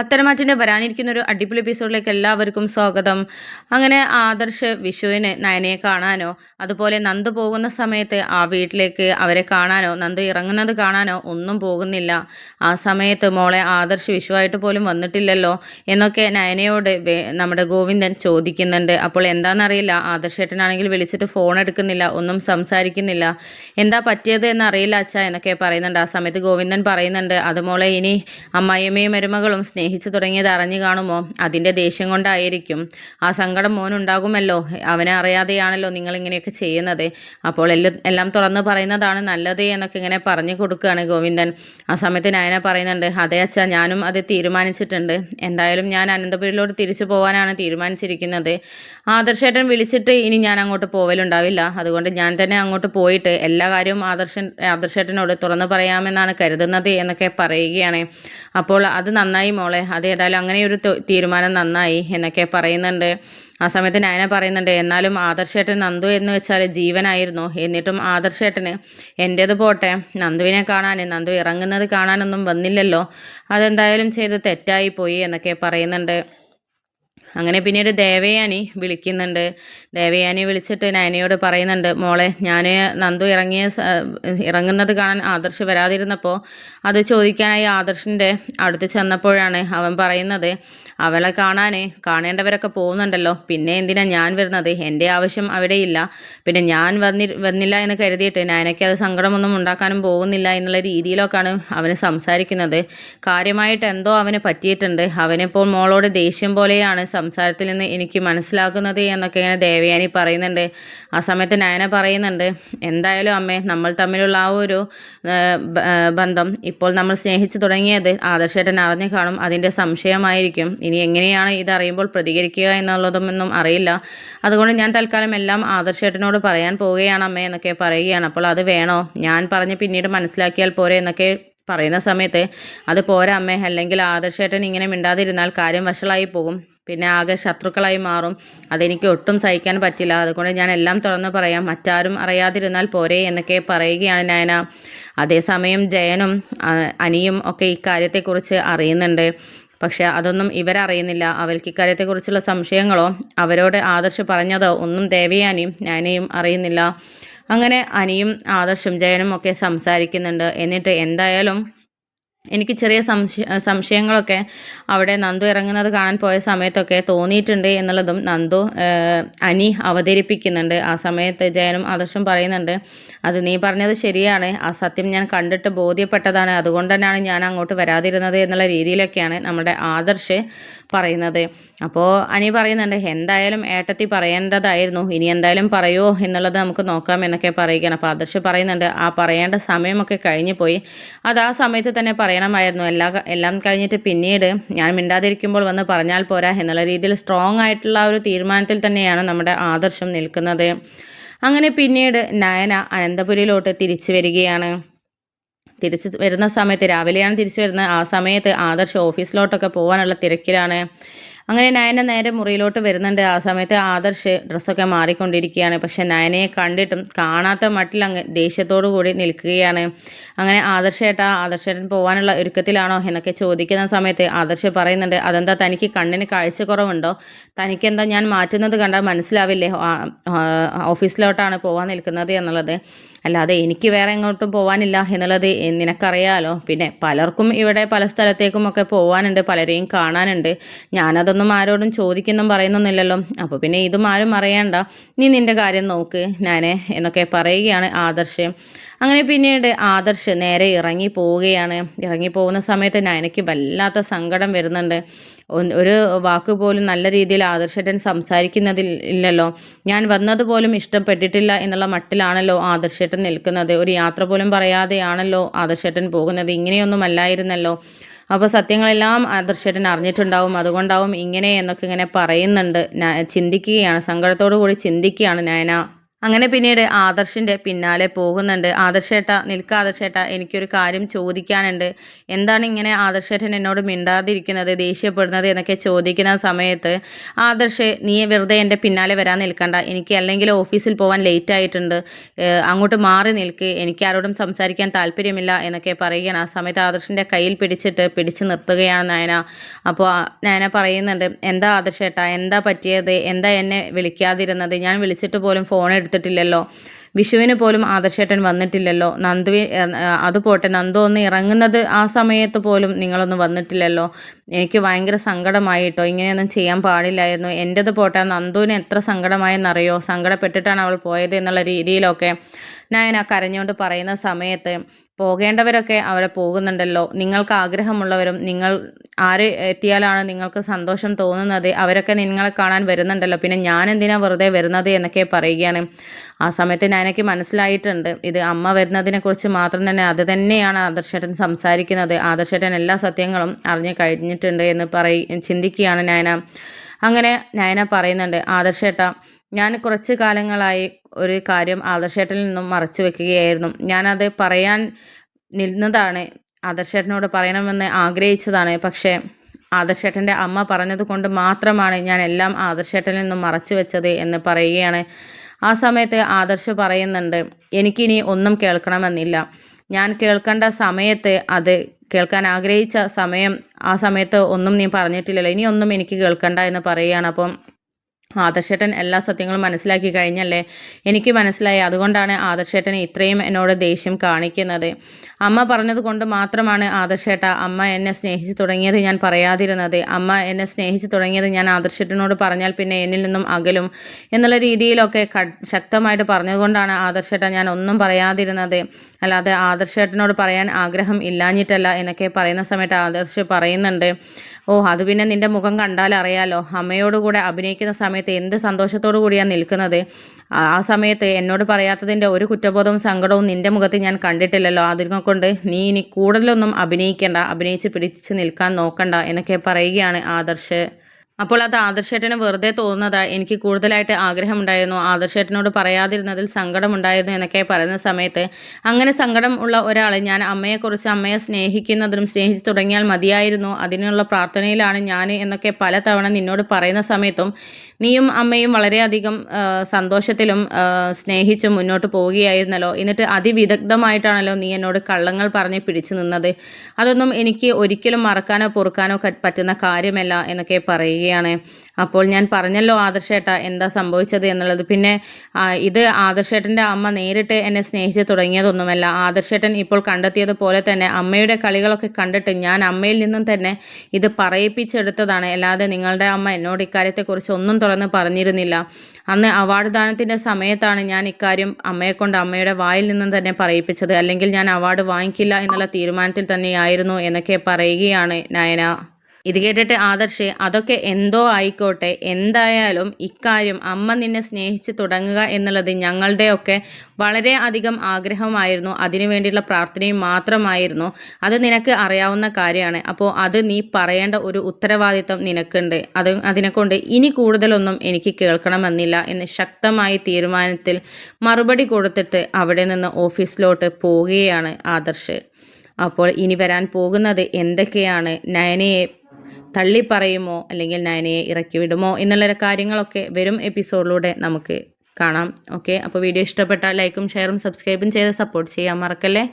പത്തരമാറ്റിന്റെ വരാനിരിക്കുന്ന ഒരു അടിപൊളി എപ്പിസോഡിലേക്ക് എല്ലാവർക്കും സ്വാഗതം. അങ്ങനെ ആദർശ് വിഷുവിന് നയനയെ കാണാനോ അതുപോലെ നന്ദ് പോകുന്ന സമയത്ത് ആ വീട്ടിലേക്ക് അവരെ കാണാനോ നന്ദ് ഇറങ്ങുന്നത് കാണാനോ ഒന്നും പോകുന്നില്ല. ആ സമയത്ത് മോളെ ആദർശ് വിഷുവായിട്ട് പോലും വന്നിട്ടില്ലല്ലോ എന്നൊക്കെ നയനയോട് നമ്മുടെ ഗോവിന്ദൻ ചോദിക്കുന്നുണ്ട്. അപ്പോൾ എന്താണെന്നറിയില്ല ആദർശേട്ടനാണെങ്കിൽ വിളിച്ചിട്ട് ഫോൺ എടുക്കുന്നില്ല ഒന്നും സംസാരിക്കുന്നില്ല. എന്താ പറ്റിയത് എന്നറിയില്ല അച്ഛ എന്നൊക്കെ പറയുന്നുണ്ട്. ആ സമയത്ത് ഗോവിന്ദൻ പറയുന്നുണ്ട് അത് മോളെ ഇനി അമ്മായിയമ്മയും മരുമകളും സ്നേഹിച്ചു തുടങ്ങിയത് അറിഞ്ഞു കാണുമോ? അതിന്റെ ദേഷ്യം കൊണ്ടായിരിക്കും. ആ സങ്കടം മോനുണ്ടാകുമല്ലോ. അവനെ അറിയാതെയാണല്ലോ നിങ്ങളിങ്ങനെയൊക്കെ ചെയ്യുന്നത്. അപ്പോൾ എല്ലാം എല്ലാം തുറന്ന് പറയുന്നതാണ് നല്ലത് എന്നൊക്കെ ഇങ്ങനെ പറഞ്ഞു കൊടുക്കുകയാണ് ഗോവിന്ദൻ. ആ സമയത്ത് നയന പറയുന്നുണ്ട് അതെ അച്ഛാ ഞാനും അത് തീരുമാനിച്ചിട്ടുണ്ട്. എന്തായാലും ഞാൻ അനന്തപുരിലോട്ട് തിരിച്ചു പോകാനാണ് തീരുമാനിച്ചിരിക്കുന്നത്. ആദർശേട്ടൻ വിളിച്ചിട്ട് ഇനി ഞാൻ അങ്ങോട്ട് പോവലുണ്ടാവില്ല. അതുകൊണ്ട് ഞാൻ തന്നെ അങ്ങോട്ട് പോയിട്ട് എല്ലാ കാര്യവും ആദർശൻ ആദർശേട്ടനോട് തുറന്നു പറയാമെന്നാണ് കരുതുന്നത് എന്നൊക്കെ പറയുകയാണ്. അപ്പോൾ അത് നന്നായി മോളെ അത് ഏതായാലും അങ്ങനെ ഒരു തീരുമാനം നന്നായി എന്നൊക്കെ പറയുന്നുണ്ട്. ആ സമയത്ത് നയന പറയുന്നുണ്ട് എന്നാലും ആദർശേട്ടൻ നന്ദു എന്ന് വെച്ചാൽ ജീവനായിരുന്നു. എന്നിട്ടും ആദർശേട്ടന് എന്റേത് പോട്ടെ നന്ദുവിനെ കാണാൻ നന്ദു ഇറങ്ങുന്നത് കാണാനൊന്നും വന്നില്ലല്ലോ. അതെന്തായാലും ചെയ്ത് തെറ്റായി പോയി എന്നൊക്കെ പറയുന്നുണ്ട്. അങ്ങനെ പിന്നീട് ദേവയാനി വിളിക്കുന്നുണ്ട്. ദേവയാനി വിളിച്ചിട്ട് നയനയോട് പറയുന്നുണ്ട് മോളെ ഞാൻ നന്ദു ഇറങ്ങിയ ഇറങ്ങുന്നത് കാണാൻ ആദർശ് വരാതിരുന്നപ്പോൾ അത് ചോദിക്കാനായി ആദർശിന്റെ അടുത്ത് ചെന്നപ്പോഴാണ് അവൻ പറയുന്നത്. അവളെ കാണാനേ കാണേണ്ടവരൊക്കെ പോകുന്നുണ്ടല്ലോ. പിന്നെ എന്തിനാ ഞാൻ വരുന്നത്? എന്റെ ആവശ്യം അവിടെ ഇല്ല പിന്നെ ഞാൻ വന്നി വന്നില്ല എന്ന് കരുതിയിട്ട് നയനയ്ക്ക് അത് സങ്കടമൊന്നും ഉണ്ടാക്കാനും പോകുന്നില്ല എന്നുള്ള രീതിയിലൊക്കെയാണ് അവന് സംസാരിക്കുന്നത്. കാര്യമായിട്ട് എന്തോ അവന് പറ്റിയിട്ടുണ്ട്. അവനിപ്പോൾ മോളോട് ദേഷ്യം പോലെയാണ് സംസാരത്തിൽ നിന്ന് എനിക്ക് മനസ്സിലാക്കുന്നത് എന്നൊക്കെ ഇങ്ങനെ ദേവയാനി പറയുന്നുണ്ട്. ആ സമയത്ത് നയന പറയുന്നുണ്ട് എന്തായാലും അമ്മേ നമ്മൾ തമ്മിലുള്ള ആ ഒരു ബന്ധം ഇപ്പോൾ നമ്മൾ സ്നേഹിച്ചു തുടങ്ങിയത് ആദർശേട്ടൻ അറിഞ്ഞു കാണും. അതിന്റെ സംശയമായിരിക്കും. ഇനി എങ്ങനെയാണ് ഇതറിയുമ്പോൾ പ്രതികരിക്കുക എന്നുള്ളതൊന്നും അറിയില്ല. അതുകൊണ്ട് ഞാൻ തൽക്കാലം എല്ലാം ആദർശേട്ടനോട് പറയാൻ പോവുകയാണ് അമ്മേ എന്നൊക്കെ പറയുകയാണ്. അപ്പോൾ അത് വേണോ? ഞാൻ പറഞ്ഞ് പിന്നീട് മനസ്സിലാക്കിയാൽ പോരെ എന്നൊക്കെ പറയുന്ന സമയത്ത് അത് പോരാ അമ്മേ. അല്ലെങ്കിൽ ആദർശേട്ടൻ ഇങ്ങനെ മിണ്ടാതിരുന്നാൽ കാര്യം വഷളായി പോകും. പിന്നെ ആകെ ശത്രുക്കളായി മാറും. അതെനിക്ക് ഒട്ടും സഹിക്കാൻ പറ്റില്ല. അതുകൊണ്ട് ഞാൻ എല്ലാം തുറന്ന് പറയാം. മറ്റാരും അറിയാതിരുന്നാൽ പോരെ എന്നൊക്കെ പറയുകയാണ് നയന. അതേസമയം ജയനും അനിയും ഒക്കെ ഇക്കാര്യത്തെക്കുറിച്ച് അറിയുന്നുണ്ട്. പക്ഷെ അതൊന്നും ഇവരറിയുന്നില്ല. അവർക്ക് ഇക്കാര്യത്തെക്കുറിച്ചുള്ള സംശയങ്ങളോ അവരോട് ആദർശ് പറഞ്ഞതോ ഒന്നും ദേവയാനിയും ഞാനേയും അറിയുന്നില്ല. അങ്ങനെ അനിയും ആദർശും ജയനും ഒക്കെ സംസാരിക്കുന്നുണ്ട്. എന്നിട്ട് എന്തായാലും എനിക്ക് ചെറിയ സംശയ സംശയങ്ങളൊക്കെ അവിടെ നന്ദു ഇറങ്ങുന്നത് കാണാൻ പോയ സമയത്തൊക്കെ തോന്നിയിട്ടുണ്ട് എന്നുള്ളതും നന്ദു അനി അവതരിപ്പിക്കുന്നുണ്ട്. ആ സമയത്ത് ജയനും ആദർശം പറയുന്നുണ്ട് അത് നീ പറഞ്ഞത് ശരിയാണ്. ആ സത്യം ഞാൻ കണ്ടിട്ട് ബോധ്യപ്പെട്ടതാണ്. അതുകൊണ്ട് തന്നെയാണ് ഞാൻ അങ്ങോട്ട് വരാതിരുന്നത് എന്നുള്ള രീതിയിലൊക്കെയാണ് നമ്മുടെ ആദർശ് പറയുന്നത്. അപ്പോൾ അനി പറയുന്നുണ്ട് എന്തായാലും ഏട്ടത്തി പറയേണ്ടതായിരുന്നു. ഇനി എന്തായാലും പറയുമോ എന്നുള്ളത് നമുക്ക് നോക്കാം എന്നൊക്കെ പറയുകയാണ്. അപ്പോൾ ആദർശ് പറയുന്നുണ്ട് ആ പറയേണ്ട സമയമൊക്കെ കഴിഞ്ഞു പോയി അത് ആ സമയത്ത് തന്നെ പറയണമായിരുന്നു എല്ലാ എല്ലാം കഴിഞ്ഞിട്ട് പിന്നീട് ഞാൻ മിണ്ടാതിരിക്കുമ്പോൾ വന്ന് പറഞ്ഞാൽ പോരാ എന്നുള്ള രീതിയിൽ സ്ട്രോങ് ആയിട്ടുള്ള ഒരു തീരുമാനത്തിൽ തന്നെയാണ് നമ്മുടെ ആദർശം നിൽക്കുന്നത്. അങ്ങനെ പിന്നീട് നയന അനന്തപുരിയിലോട്ട് തിരിച്ചു വരികയാണ്. തിരിച്ച് വരുന്ന സമയത്ത് രാവിലെയാണ് തിരിച്ചു വരുന്നത്. ആ സമയത്ത് ആദർശ് ഓഫീസിലോട്ടൊക്കെ പോകാനുള്ള തിരക്കിലാണ്. അങ്ങനെ നയന നേരെ മുറിയിലോട്ട് വരുന്നുണ്ട്. ആ സമയത്ത് ആദർശ് ഡ്രസ്സൊക്കെ മാറിക്കൊണ്ടിരിക്കുകയാണ്. പക്ഷെ നയനയെ കണ്ടിട്ടും കാണാത്ത മട്ടിൽ അങ്ങ് ദേഷ്യത്തോടു കൂടി നിൽക്കുകയാണ്. അങ്ങനെ ആദർശേട്ടാ ആദർശേട്ടൻ പോകാനുള്ള ഒരുക്കത്തിലാണോ എന്നൊക്കെ ചോദിക്കുന്ന സമയത്ത് ആദർശ് പറയുന്നുണ്ട് അതെന്താ തനിക്ക് കണ്ണിന് കാഴ്ചക്കുറവുണ്ടോ? തനിക്കെന്താ ഞാൻ മാറ്റുന്നത് കണ്ടാൽ മനസ്സിലാവില്ലേ? ഓഫീസിലോട്ടാണ് പോകാൻ നിൽക്കുന്നത് എന്നുള്ളത്. അല്ലാതെ എനിക്ക് വേറെ എങ്ങോട്ടും പോകാനില്ല എന്നുള്ളത് നിനക്കറിയാലോ? പിന്നെ പലർക്കും ഇവിടെ പല സ്ഥലത്തേക്കുമൊക്കെ പോകാനുണ്ട് പലരെയും കാണാനുണ്ട്. ഞാനതൊന്നും ആരോടും ചോദിക്കുന്നും പറയുന്നൊന്നുമില്ലല്ലോ. അപ്പോൾ പിന്നെ ഇതും ആരും അറിയണ്ട. നീ നിന്റെ കാര്യം നോക്ക് ഞാൻ എന്നൊക്കെ പറയുകയാണ് ആദർശ്. അങ്ങനെ പിന്നീട് ആദർശ് നേരെ ഇറങ്ങി പോവുകയാണ്. ഇറങ്ങി പോകുന്ന സമയത്ത് നയനയ്ക്ക് വല്ലാത്ത സങ്കടം വരുന്നുണ്ട്. ഒരു വാക്ക് പോലും നല്ല രീതിയിൽ ആദർശേട്ടൻ സംസാരിക്കുന്നതിൽ ഇല്ലല്ലോ. ഞാൻ വന്നതുപോലും ഇഷ്ടപ്പെട്ടിട്ടില്ല എന്നുള്ള മട്ടിലാണല്ലോ ആദർശേട്ടൻ നിൽക്കുന്നത്. ഒരു യാത്ര പോലും പറയാതെയാണല്ലോ ആദർശേട്ടൻ പോകുന്നത്. ഇങ്ങനെയൊന്നും അല്ലായിരുന്നല്ലോ. അപ്പോൾ സത്യങ്ങളെല്ലാം ആദർശേട്ടൻ അറിഞ്ഞിട്ടുണ്ടാവും അതുകൊണ്ടാവും ഇങ്ങനെ എന്നൊക്കെ ഇങ്ങനെ പറയുന്നുണ്ട്. ചിന്തിക്കുകയാണ്. സങ്കടത്തോടു കൂടി ചിന്തിക്കുകയാണ് നയന. അങ്ങനെ പിന്നീട് ആദർശിന്റെ പിന്നാലെ പോകുന്നുണ്ട്. ആദർശേട്ട നിൽക്ക ആദർശേട്ട എനിക്കൊരു കാര്യം ചോദിക്കാനുണ്ട്. എന്താണ് ഇങ്ങനെ ആദർശേട്ടൻ എന്നോട് മിണ്ടാതിരിക്കുന്നത് ദേഷ്യപ്പെടുന്നത് എന്നൊക്കെ ചോദിക്കുന്ന സമയത്ത് ആദർശ് നീ വെറുതെ എന്റെ പിന്നാലെ വരാൻ നിൽക്കണ്ട. എനിക്ക് അല്ലെങ്കിൽ ഓഫീസിൽ പോകാൻ ലേറ്റ് ആയിട്ടുണ്ട്. അങ്ങോട്ട് മാറി നിൽക്ക്. എനിക്ക് ആരോടും സംസാരിക്കാൻ താല്പര്യമില്ല എന്നൊക്കെ പറയുകയാണ്. ആ സമയത്ത് ആദർശിന്റെ കയ്യിൽ പിടിച്ചിട്ട് പിടിച്ചു നിർത്തുകയാണ് നയന. അപ്പോൾ നയന പറയുന്നുണ്ട് എന്താ ആദർശേട്ട എന്താ പറ്റിയത്? എന്താ എന്നെ വിളിക്കാതിരുന്നത്? ഞാൻ വിളിച്ചിട്ട് പോലും ഫോൺ എടുത്തിട്ടില്ലല്ലോ വിഷുവിന് പോലും ആദർശേട്ടൻ വന്നിട്ടില്ലല്ലോ. നന്ദുവി അത് പോട്ടെ നന്ദു ഒന്ന് ഇറങ്ങുന്നത് ആ സമയത്ത് പോലും നിങ്ങളൊന്നും വന്നിട്ടില്ലല്ലോ. എനിക്ക് ഭയങ്കര സങ്കടമായിട്ടോ ഇങ്ങനെയൊന്നും ചെയ്യാൻ പാടില്ലായിരുന്നു. എന്റെത് പോട്ടെ നന്ദുവിന് എത്ര സങ്കടമായെന്നറിയോ? സങ്കടപ്പെട്ടിട്ടാണ് അവൾ പോയത് എന്നുള്ള രീതിയിലൊക്കെ ആ കരഞ്ഞുകൊണ്ട് പറയുന്ന സമയത്ത് പോകേണ്ടവരൊക്കെ അവിടെ പോകുന്നുണ്ടല്ലോ. നിങ്ങൾക്ക് ആഗ്രഹമുള്ളവരും നിങ്ങൾ ആര് എത്തിയാലാണ് നിങ്ങൾക്ക് സന്തോഷം തോന്നുന്നത്. അവരൊക്കെ നിങ്ങളെ കാണാൻ വരുന്നുണ്ടല്ലോ. പിന്നെ ഞാൻ എന്തിനാണ് വെറുതെ വരുന്നത് എന്നൊക്കെ പറയുകയാണ്. ആ സമയത്ത് ഞാനൊക്കെ മനസ്സിലായിട്ടുണ്ട്. ഇത് അമ്മ വരുന്നതിനെക്കുറിച്ച് മാത്രം തന്നെ അത് തന്നെയാണ് ആദർശേട്ടൻ സംസാരിക്കുന്നത്. ആദർശേട്ടൻ എല്ലാ സത്യങ്ങളും അറിഞ്ഞു കഴിഞ്ഞിട്ടുണ്ട് എന്ന് പറയി ചിന്തിക്കുകയാണ് നയന. അങ്ങനെ നയന പറയുന്നുണ്ട് ആദർശേട്ട ഞാൻ കുറച്ച് കാലങ്ങളായി ഒരു കാര്യം ആദർശേട്ടനിൽ നിന്നും മറച്ചു വെക്കുകയായിരുന്നു. ഞാനത് പറയാൻ നിന്നതാണ് ആദർശേട്ടനോട് പറയണമെന്ന് ആഗ്രഹിച്ചതാണ്. പക്ഷേ ആദർശേട്ടന്റെ അമ്മ പറഞ്ഞത് കൊണ്ട് മാത്രമാണ് ഞാൻ എല്ലാം ആദർശേട്ടനിൽ നിന്നും മറച്ചു വെച്ചത് എന്ന് പറയുകയാണ്. ആ സമയത്ത് ആദർശ് പറയുന്നുണ്ട് എനിക്കിനി ഒന്നും കേൾക്കണമെന്നില്ല. ഞാൻ കേൾക്കേണ്ട സമയത്ത് അത് കേൾക്കാൻ ആഗ്രഹിച്ച സമയം ആ സമയത്ത് ഒന്നും നീ പറഞ്ഞിട്ടില്ലല്ലോ. ഇനി ഒന്നും എനിക്ക് കേൾക്കണ്ട എന്ന് പറയുകയാണ്. അപ്പം ആദർശേട്ടൻ എല്ലാ സത്യങ്ങളും മനസ്സിലാക്കി കഴിഞ്ഞല്ലേ? എനിക്ക് മനസ്സിലായി. അതുകൊണ്ടാണ് ആദർശേട്ടൻ ഇത്രയും എന്നോട് ദേഷ്യം കാണിക്കുന്നത്. അമ്മ പറഞ്ഞത് കൊണ്ട് മാത്രമാണ് ആദർശേട്ട അമ്മ എന്നെ സ്നേഹിച്ചു തുടങ്ങിയത് ഞാൻ പറയാതിരുന്നത്. അമ്മ എന്നെ സ്നേഹിച്ചു തുടങ്ങിയത് ഞാൻ ആദർശേട്ടനോട് പറഞ്ഞാൽ പിന്നെ എന്നിൽ നിന്നും അകലും എന്നുള്ള രീതിയിലൊക്കെ ശക്തമായിട്ട് പറഞ്ഞതുകൊണ്ടാണ് ആദർശേട്ട ഞാൻ ഒന്നും പറയാതിരുന്നത്. അല്ലാതെ ആദർശേട്ടനോട് പറയാൻ ആഗ്രഹം ഇല്ലാഞ്ഞിട്ടല്ല എന്നൊക്കെ പറയുന്ന സമയത്ത് ആദർശ് പറയുന്നുണ്ട്. ഓ അത് പിന്നെ നിന്റെ മുഖം കണ്ടാൽ അറിയാലോ. അമ്മയോടുകൂടെ അഭിനയിക്കുന്ന സമയത്ത് എന്ത് സന്തോഷത്തോടു കൂടിയാണ് നിൽക്കുന്നത്? ആ സമയത്ത് എന്നോട് പറയാത്തതിന്റെ ഒരു കുറ്റബോധവും സങ്കടവും നിന്റെ മുഖത്ത് ഞാൻ കണ്ടിട്ടില്ലല്ലോ. അതിനെ കൊണ്ട് നീ ഇനി കൂടുതലൊന്നും അഭിനയിക്കേണ്ട അഭിനയിച്ച് പിടിച്ച് നിൽക്കാൻ നോക്കണ്ട എന്നൊക്കെ പറയുകയാണ് ആദർശ്. അപ്പോൾ അത് ആദർശേട്ടന് വെറുതെ തോന്നുന്നതാ. എനിക്ക് കൂടുതലായിട്ട് ആഗ്രഹമുണ്ടായിരുന്നു. ആദർശേട്ടനോട് പറയാതിരുന്നതിൽ സങ്കടമുണ്ടായിരുന്നു എന്നൊക്കെ പറയുന്ന സമയത്ത് അങ്ങനെ സങ്കടം ഉള്ള ഒരാൾ ഞാൻ അമ്മയെക്കുറിച്ച് അമ്മയെ സ്നേഹിക്കുന്നതിനും സ്നേഹിച്ചു തുടങ്ങിയാൽ മതിയായിരുന്നു. അതിനുള്ള പ്രാർത്ഥനയിലാണ് ഞാൻ എന്നൊക്കെ പലതവണ നിന്നോട് പറയുന്ന സമയത്തും നീയും അമ്മയും വളരെയധികം സന്തോഷത്തിലും സ്നേഹിച്ചും മുന്നോട്ട് പോവുകയായിരുന്നല്ലോ. എന്നിട്ട് അതിവിദഗ്ധമായിട്ടാണല്ലോ നീ എന്നോട് കള്ളങ്ങൾ പറഞ്ഞ് പിടിച്ചു നിന്നത്. അതൊന്നും എനിക്ക് ഒരിക്കലും മറക്കാനോ പൊറുക്കാനോ പറ്റുന്ന കാര്യമല്ല എന്നൊക്കെ പറയുകയാണ്. അപ്പോൾ ഞാൻ പറഞ്ഞല്ലോ ആദർശേട്ട എന്താ സംഭവിച്ചത് എന്നുള്ളത്. പിന്നെ ഇത് ആദർശേട്ടന്റെ അമ്മ നേരിട്ട് എന്നെ സ്നേഹിച്ച് തുടങ്ങിയതൊന്നുമല്ല. ആദർശേട്ടൻ ഇപ്പോൾ കണ്ടെത്തിയത് പോലെ തന്നെ അമ്മയുടെ കളികളൊക്കെ കണ്ടിട്ട് ഞാൻ അമ്മയിൽ നിന്നും തന്നെ ഇത് പറയിപ്പിച്ചെടുത്തതാണ്. അല്ലാതെ നിങ്ങളുടെ അമ്മ എന്നോട് ഇക്കാര്യത്തെക്കുറിച്ച് ഒന്നും തുറന്ന് പറഞ്ഞിരുന്നില്ല. അന്ന് അവാർഡ് ദാനത്തിന്റെ സമയത്താണ് ഞാൻ ഇക്കാര്യം അമ്മയെക്കൊണ്ട് അമ്മയുടെ വായിൽ നിന്നും തന്നെ പറയിപ്പിച്ചത്. അല്ലെങ്കിൽ ഞാൻ അവാർഡ് വാങ്ങിക്കില്ല എന്നുള്ള തീരുമാനത്തിൽ തന്നെയായിരുന്നു എന്നൊക്കെ പറയുകയാണ് നയന. ഇത് കേട്ടിട്ട് ആദർശ് അതൊക്കെ എന്തോ ആയിക്കോട്ടെ. എന്തായാലും ഇക്കാര്യം അമ്മ നിന്നെ സ്നേഹിച്ച് തുടങ്ങുക എന്നുള്ളത് ഞങ്ങളുടെയൊക്കെ വളരെ അധികം ആഗ്രഹമായിരുന്നു. അതിനു വേണ്ടിയുള്ള പ്രാർത്ഥനയും മാത്രമായിരുന്നു. അത് നിനക്ക് അറിയാവുന്ന കാര്യമാണ്. അപ്പോൾ അത് നീ പറയേണ്ട ഒരു ഉത്തരവാദിത്തം നിനക്കുണ്ട്. അത് അതിനെക്കൊണ്ട് ഇനി കൂടുതലൊന്നും എനിക്ക് കേൾക്കണമെന്നില്ല എന്ന് ശക്തമായ തീരുമാനത്തിൽ മറുപടി കൊടുത്തിട്ട് അവിടെ നിന്ന് ഓഫീസിലോട്ട് പോവുകയാണ് ആദർശ്. അപ്പോൾ ഇനി വരാൻ പോകുന്നത് എന്തൊക്കെയാണ്? നയനയെ തള്ളി പറയുമോ അല്ലെങ്കിൽ നയനയെ ഇറക്കി വിടുമോ എന്നുള്ള കാര്യങ്ങളൊക്കെ വരും എപ്പിസോഡിലൂടെ നമുക്ക് കാണാം. ഓക്കെ അപ്പോൾ വീഡിയോ ഇഷ്ടപ്പെട്ടാൽ ലൈക്കും ഷെയറും സബ്സ്ക്രൈബും ചെയ്ത് സപ്പോർട്ട് ചെയ്യാൻ മറക്കല്ലേ?